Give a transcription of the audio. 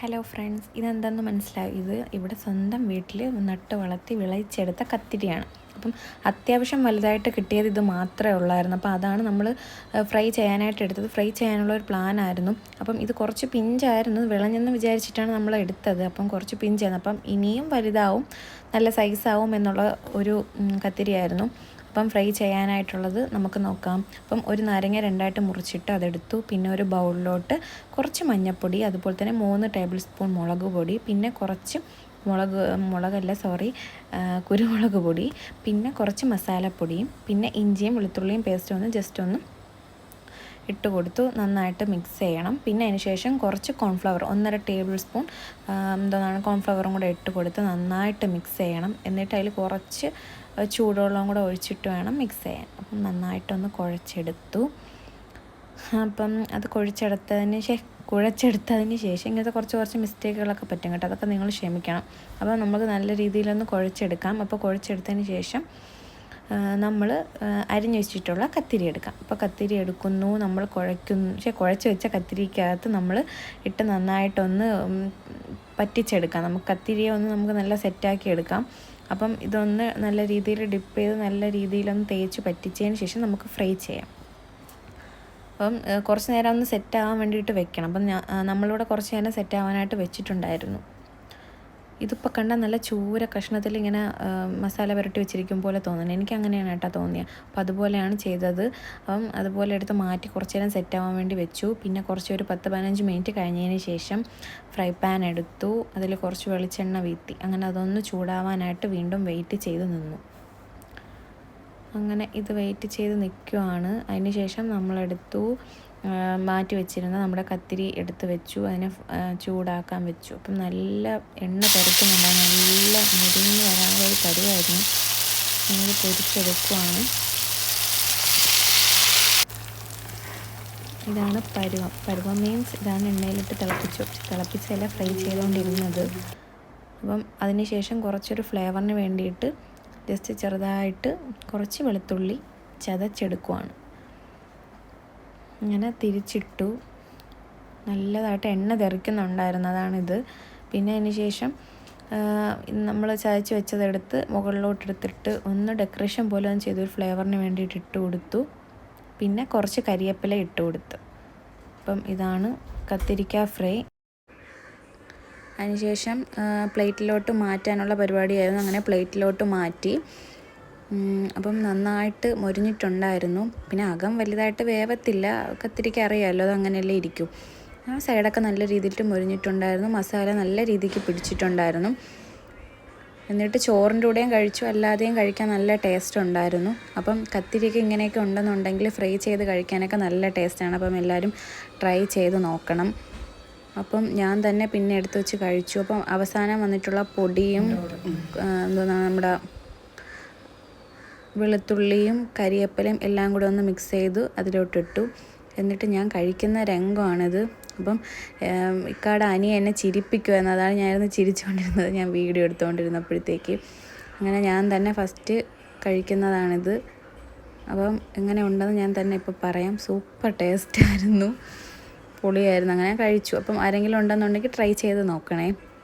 Hello friends ഇതെന്താണെന്ന് മനസ്സിലായി? ഇത് ഇവിടെ സ്വന്തം വീട്ടിൽ നട്ട് വളർത്തി വിളയിച്ചെടുത്ത കത്തിരിയാണ്. അപ്പം അത്യാവശ്യം വലുതായിട്ട് കിട്ടിയത് ഇത് മാത്രമേ ഉള്ളായിരുന്നു. അപ്പോൾ അതാണ് നമ്മൾ ഫ്രൈ ചെയ്യാനായിട്ട് എടുത്തത്. ഫ്രൈ ചെയ്യാനുള്ള ഒരു പ്ലാൻ ആയിരുന്നു. അപ്പം ഇത് കുറച്ച് പിഞ്ചായിരുന്നു. വിളഞ്ഞെന്ന് വിചാരിച്ചിട്ടാണ് നമ്മൾ എടുത്തത്. അപ്പം കുറച്ച് പിഞ്ചായിരുന്നു. അപ്പം ഇനിയും വലുതാവും നല്ല സൈസാവും എന്നുള്ള ഒരു കത്തിരിയായിരുന്നു. അപ്പം ഫ്രൈ ചെയ്യാനായിട്ടുള്ളത് നമുക്ക് നോക്കാം. അപ്പം ഒരു നാരങ്ങ രണ്ടായിട്ട് മുറിച്ചിട്ട് അതെടുത്തു. പിന്നെ ഒരു ബൗളിലോട്ട് കുറച്ച് മഞ്ഞൾപ്പൊടി അതുപോലെ തന്നെ മൂന്ന് ടേബിൾ സ്പൂൺ മുളക് പൊടി പിന്നെ കുറച്ച് മുളക് മുളകല്ല സോറി കുരുമുളക് പൊടി പിന്നെ കുറച്ച് മസാലപ്പൊടിയും പിന്നെ ഇഞ്ചിയും വെളുത്തുള്ളിയും പേസ്റ്റും ഒന്ന് ജസ്റ്റ് ഒന്ന് ഇട്ട് കൊടുത്തു. നന്നായിട്ട് മിക്സ് ചെയ്യണം. പിന്നെ അതിന് ശേഷം കുറച്ച് കോൺഫ്ലവർ ഒന്നര ടേബിൾ സ്പൂൺ എന്താണ് കോൺഫ്ലവറും കൂടെ ഇട്ട് കൊടുത്ത് നന്നായിട്ട് മിക്സ് ചെയ്യണം. എന്നിട്ട് അതിൽ കുറച്ച് ചൂടുവെള്ളം കൂടെ ഒഴിച്ചിട്ട് വേണം മിക്സ് ചെയ്യാൻ. അപ്പം നന്നായിട്ടൊന്ന് കുഴച്ചെടുത്തു. അപ്പം അത് കുഴച്ചെടുത്തതിന് ശേഷം കുഴച്ചെടുത്തതിന് ശേഷം ഇങ്ങനത്തെ കുറച്ച് കുറച്ച് മിസ്റ്റേക്കുകളൊക്കെ പറ്റും കേട്ടോ. അതൊക്കെ നിങ്ങൾ ക്ഷമിക്കണം. അപ്പോൾ നമുക്ക് നല്ല രീതിയിലൊന്ന് കുഴച്ചെടുക്കാം. അപ്പോൾ കുഴച്ചെടുത്തതിന് ശേഷം നമ്മൾ അരിഞ്ഞു വെച്ചിട്ടുള്ള കത്തിരി എടുക്കാം. അപ്പോൾ കത്തിരി എടുക്കുന്നു നമ്മൾ കുഴയ്ക്കുന്നു പക്ഷേ കുഴച്ച് വെച്ച കത്തിരിക്കകത്ത് നമ്മൾ ഇട്ട് നന്നായിട്ടൊന്ന് പറ്റിച്ചെടുക്കാം. നമുക്ക് കത്തിരിയെ ഒന്ന് നമുക്ക് നല്ല സെറ്റാക്കി എടുക്കാം. അപ്പം ഇതൊന്ന് നല്ല രീതിയിൽ ഡിപ്പ് ചെയ്ത് നല്ല രീതിയിലൊന്ന് തേച്ച് പറ്റിച്ചതിന് ശേഷം നമുക്ക് ഫ്രൈ ചെയ്യാം. അപ്പം കുറച്ച് നേരം ഒന്ന് സെറ്റ് ആവാൻ വേണ്ടിയിട്ട് വെക്കണം. അപ്പം നമ്മളിവിടെ കുറച്ച് നേരം സെറ്റ് ആവാനായിട്ട് വെച്ചിട്ടുണ്ടായിരുന്നു. ഇതിപ്പോൾ കണ്ടാൽ നല്ല ചൂര കഷ്ണത്തിൽ ഇങ്ങനെ മസാല പുരട്ടി വെച്ചിരിക്കും പോലെ തോന്നുന്നു. എനിക്ക് അങ്ങനെയാണ് കേട്ടോ തോന്നിയത് അപ്പോൾ അതുപോലെയാണ് ചെയ്തത്. അപ്പം അതുപോലെ എടുത്ത് മാറ്റി കുറച്ച് നേരം സെറ്റാവാൻ വേണ്ടി വെച്ചു. പിന്നെ കുറച്ച് ഒരു പത്ത് പതിനഞ്ച് മിനിറ്റ് കഴിഞ്ഞതിന് ശേഷം ഫ്രൈ പാൻ എടുത്തു. അതിൽ കുറച്ച് വെളിച്ചെണ്ണ വീത്തി. അങ്ങനെ അതൊന്ന് ചൂടാവാനായിട്ട് വീണ്ടും വെയിറ്റ് ചെയ്ത് നിന്നു. അങ്ങനെ ഇത് വെയിറ്റ് ചെയ്ത് നിൽക്കുവാണ് അതിന് ശേഷം നമ്മളെടുത്തു മാറ്റി വെച്ചിരുന്ന നമ്മുടെ കത്തിരി എടുത്ത് വെച്ചു. അതിനെ ചൂടാക്കാൻ വെച്ചു. അപ്പം നല്ല എണ്ണ തെറിക്കുന്നുണ്ടായിരുന്നു നല്ല മുരിഞ്ഞ് വരാനുള്ള ഒരു പരുവായിരുന്നു ഞങ്ങൾ പൊരിച്ചെടുക്കുവാണ്. ഇതാണ് പരുവം. പരുവം മീൻസ് ഇതാണ് എണ്ണയിലിട്ട് തിളപ്പിച്ചു. തിളപ്പിച്ചല്ല ഫ്രൈ ചെയ്തുകൊണ്ടിരുന്നത് അപ്പം അതിന് ശേഷം കുറച്ചൊരു ഫ്ലേവറിന് വേണ്ടിയിട്ട് ജസ്റ്റ് ചെറുതായിട്ട് കുറച്ച് വെളുത്തുള്ളി ചതച്ചെടുക്കുവാണ്. ഇങ്ങനെ തിരിച്ചിട്ടു നല്ലതായിട്ട് എണ്ണ തെറിക്കുന്നുണ്ടായിരുന്നു അതാണിത്. പിന്നെ അതിന് ശേഷം നമ്മൾ ചതച്ച് വെച്ചതെടുത്ത് മുകളിലോട്ടെടുത്തിട്ട് ഒന്ന് ഡെക്കറേഷൻ പോലെ ഒന്ന് ചെയ്തൊരു ഫ്ലേവറിന് വേണ്ടിയിട്ട് ഇട്ട് കൊടുത്തു. പിന്നെ കുറച്ച് കരിയേപ്പില ഇട്ട് കൊടുത്തു. അപ്പം ഇതാണ് കത്തിരിക്ക ഫ്രൈ. അതിനുശേഷം പ്ലേറ്റിലോട്ട് മാറ്റാനുള്ള പരിപാടിയായിരുന്നു. അങ്ങനെ പ്ലേറ്റിലോട്ട് മാറ്റി. അപ്പം നന്നായിട്ട് മൊരിഞ്ഞിട്ടുണ്ടായിരുന്നു. പിന്നെ അകം വലുതായിട്ട് വേവത്തില്ല. കത്തിരിക്ക അറിയാമല്ലോ അത് അങ്ങനെയല്ലേ ഇരിക്കും. ആ സൈഡൊക്കെ നല്ല രീതിയിൽ മൊരിഞ്ഞിട്ടുണ്ടായിരുന്നു. മസാല നല്ല രീതിക്ക് പിടിച്ചിട്ടുണ്ടായിരുന്നു. എന്നിട്ട് ചോറിന്റെ കൂടെയും കഴിച്ചു. അല്ലാതെയും കഴിക്കാൻ നല്ല ടേസ്റ്റ് ഉണ്ടായിരുന്നു. അപ്പം കത്തിരിക്ക ഇങ്ങനെയൊക്കെ ഉണ്ടെന്നുണ്ടെങ്കിൽ ഫ്രൈ ചെയ്ത് കഴിക്കാനൊക്കെ നല്ല ടേസ്റ്റാണ് അപ്പം എല്ലാവരും ട്രൈ ചെയ്ത് നോക്കണം. അപ്പം ഞാൻ തന്നെ പിന്നെ എടുത്ത് വെച്ച് കഴിച്ചു. അപ്പം അവസാനം വന്നിട്ടുള്ള പൊടിയും എന്താ നമ്മുടെ വെളുത്തുള്ളിയും കരിയപ്പലയും എല്ലാം കൂടെ ഒന്ന് മിക്സ് ചെയ്തു അതിലോട്ടിട്ടു. എന്നിട്ട് ഞാൻ കഴിക്കുന്ന രംഗമാണിത്. അപ്പം ഇക്കാട് ഇക്കാടെ അനി എന്നെ ചിരിപ്പിക്കുമായിരുന്നു അതാണ് ഞാനിരുന്ന് ചിരിച്ചുകൊണ്ടിരുന്നത്. ഞാൻ വീഡിയോ എടുത്തുകൊണ്ടിരുന്നപ്പോഴത്തേക്ക്. അങ്ങനെ ഞാൻ തന്നെ ഫസ്റ്റ് കഴിക്കുന്നതാണിത്. അപ്പം എങ്ങനെ ഉണ്ടെന്ന് ഞാൻ തന്നെ ഇപ്പോൾ പറയാം. സൂപ്പർ ടേസ്റ്റ് ആയിരുന്നു. പൊളിയായിരുന്നു. അങ്ങനെ കഴിച്ചു. അപ്പം ആരെങ്കിലും ഉണ്ടെന്നുണ്ടെങ്കിൽ ട്രൈ ചെയ്ത് നോക്കണേ.